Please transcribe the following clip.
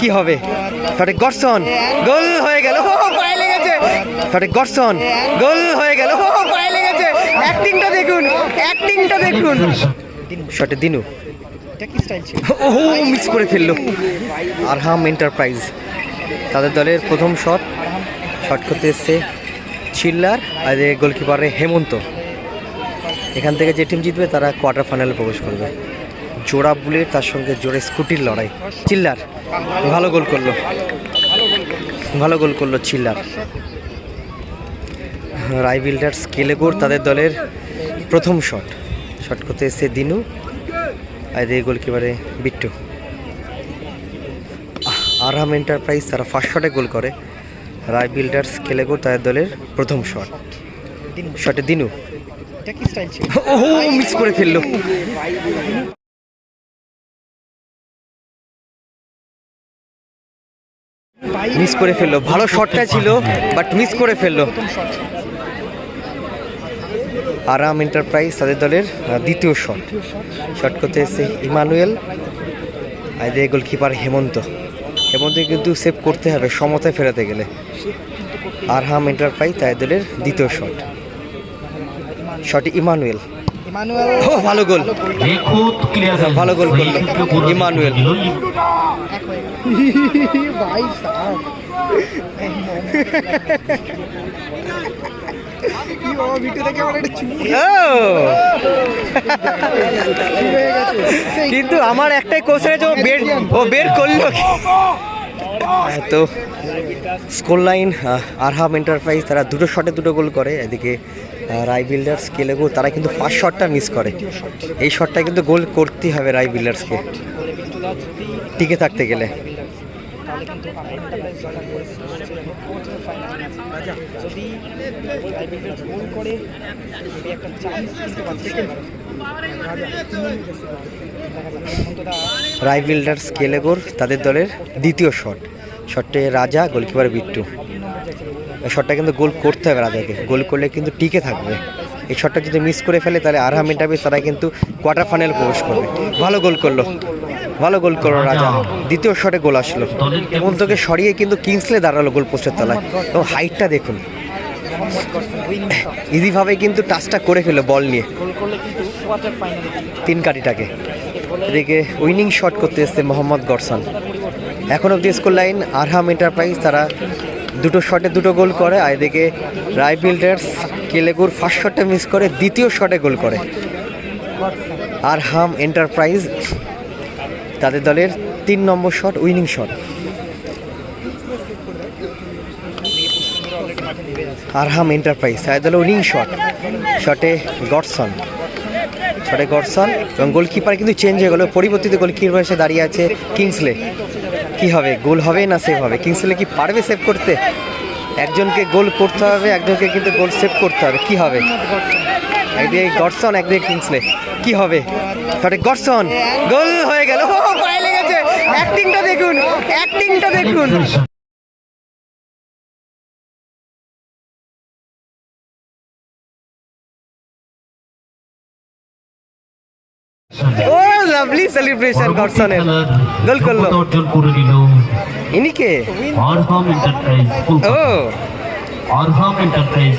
কি হবে? সঠিক গর্ষণ গোল হয়ে গেল। পায়ে লেগেছে। সঠিক গর্ষণ গোল হয়ে গেল। পায়ে লেগেছে। অ্যাক্টিংটা দেখুন। অ্যাক্টিংটা দেখুন। সঠিক দিনু। ও মিস করে ফেলল। আরহাম এন্টারপ্রাইজ। তাদের দলের প্রথম শট। শট করতে এসছে চিল্লার আর গোলকিপারে হেমন্ত। এখান থেকে যে টিম জিতবে তারা কোয়ার্টার ফাইনালে প্রবেশ করবে। জোড়া বুলেট তার সঙ্গে জোড়া স্কুটির লড়াই। চিল্লার ভালো গোল করল। ভালো গোল করল চিল্লার। রাই বিল্ডার্স কেলেগোর তাদের দলের প্রথম শট। শট করতে এসছে দিনু। আর এদিকে গোলকিপারে বিট্টু। আরহাম এন্টারপ্রাইজ তারা ফার্স্ট শটে গোল করে। রায় বিল্ডার্স কেলেগোর তাদের দলের প্রথম শট। শটে দিনু। ও মিস করে ফেলল। মিস করে ফেলল। ভালো শটটা ছিল বাট মিস করে ফেলল। আরাম এন্টারপ্রাইজ তাদের দলের দ্বিতীয় শট শট করতে এসে ইমানুয়েল। আর এদিকে গোলকিপার হেমন্ত। হেমন্ত কিন্তু সেভ করতে হবে, সমতায় ফেরাতে গেলে। আরহাম এন্টারপ্রাইজ তাদের দলের দ্বিতীয় শট শটে ইমানুয়েল। ও ভালো গোল। ভালো গোল। করল। ইমানুয়েল। কিন্তু আমার একটাই কোশ্চেন আছে ও বের ও বের করল তো স্কোর লাইন আরহাম এন্টারপ্রাইজ তারা দুটো শটে দুটো গোল করে। এদিকে রাই বিল্ডার্স কেলেগো তারা কিন্তু ফার্স্ট শটটা মিস করে। এই শটটা কিন্তু গোল করতেই হবে রাই বিল্ডার্সকে টিকে থাকতে গেলে। রাই বিল্ডার্স কেলেগোর তাদের দলের দ্বিতীয় শট শটে রাজা, গোলকিপার বিট্টু। এই শটটা কিন্তু গোল করতে হবে রাজাকে। গোল করলে কিন্তু টিকে থাকবে। এই শটটা যদি মিস করে ফেলে, তাহলে আরহাম এন্টারপ্রাইজ তারা কিন্তু কোয়ার্টার ফাইনাল প্রবেশ করবে। ভালো গোল করল। ভালো গোল করল রাজা। দ্বিতীয় শটে গোল আসলো। হেমন্তকে সরিয়ে কিন্তু কিংসলে দাঁড়াল গোল পোস্টের তলায়। এবং হাইটটা দেখুন। ইজিভাবে কিন্তু টাচটা করে ফেলল বল নিয়ে। তিন কাটিটাকে এদিকে উইনিং শট করতে এসছে মোহাম্মদ গরসান। এখন অব্দি স্কুল লাইন, আরহাম এন্টারপ্রাইজ তারা দুটো শটে দুটো গোল করে, আর এদিকে রায় বিল্ডার্স কেলেগুর ফার্স্ট শটে মিস করে, দ্বিতীয় শটে গোল করে। আরহাম এন্টারপ্রাইজ তাদের দলের তিন নম্বর shot winning shot Arham enterprise তাদের দলের উইনিং শট শটে গডসন শটে গডসন এবং গোলকিপার কিন্তু চেঞ্জ হয়ে গেল। পরিবর্তিত গোলকিপার এসে দাঁড়িয়ে আছে কিংসলে কি হবে? গোল হবে না সেভ হবে? কিংসলে কি পারবে সেভ করতে? একজনকে গোল করতে হবে, একজনকে কিন্তু গোল সেভ করতে হবে। কি হবে? একদিকে গডসন একদিকে কিংসলে কি হবে? সঠিক গডসন গোল হয়ে গেল। পায়ে লেগেছে। অ্যাক্টিংটা দেখুন অ্যাক্টিংটা দেখুন। ও লাভলি সেলিব্রেশন গডসনের গোল করল অর্জন করে নিল ইনি কে আরহাম এন্টারপ্রাইজ ও আরহাম এন্টারপ্রাইজ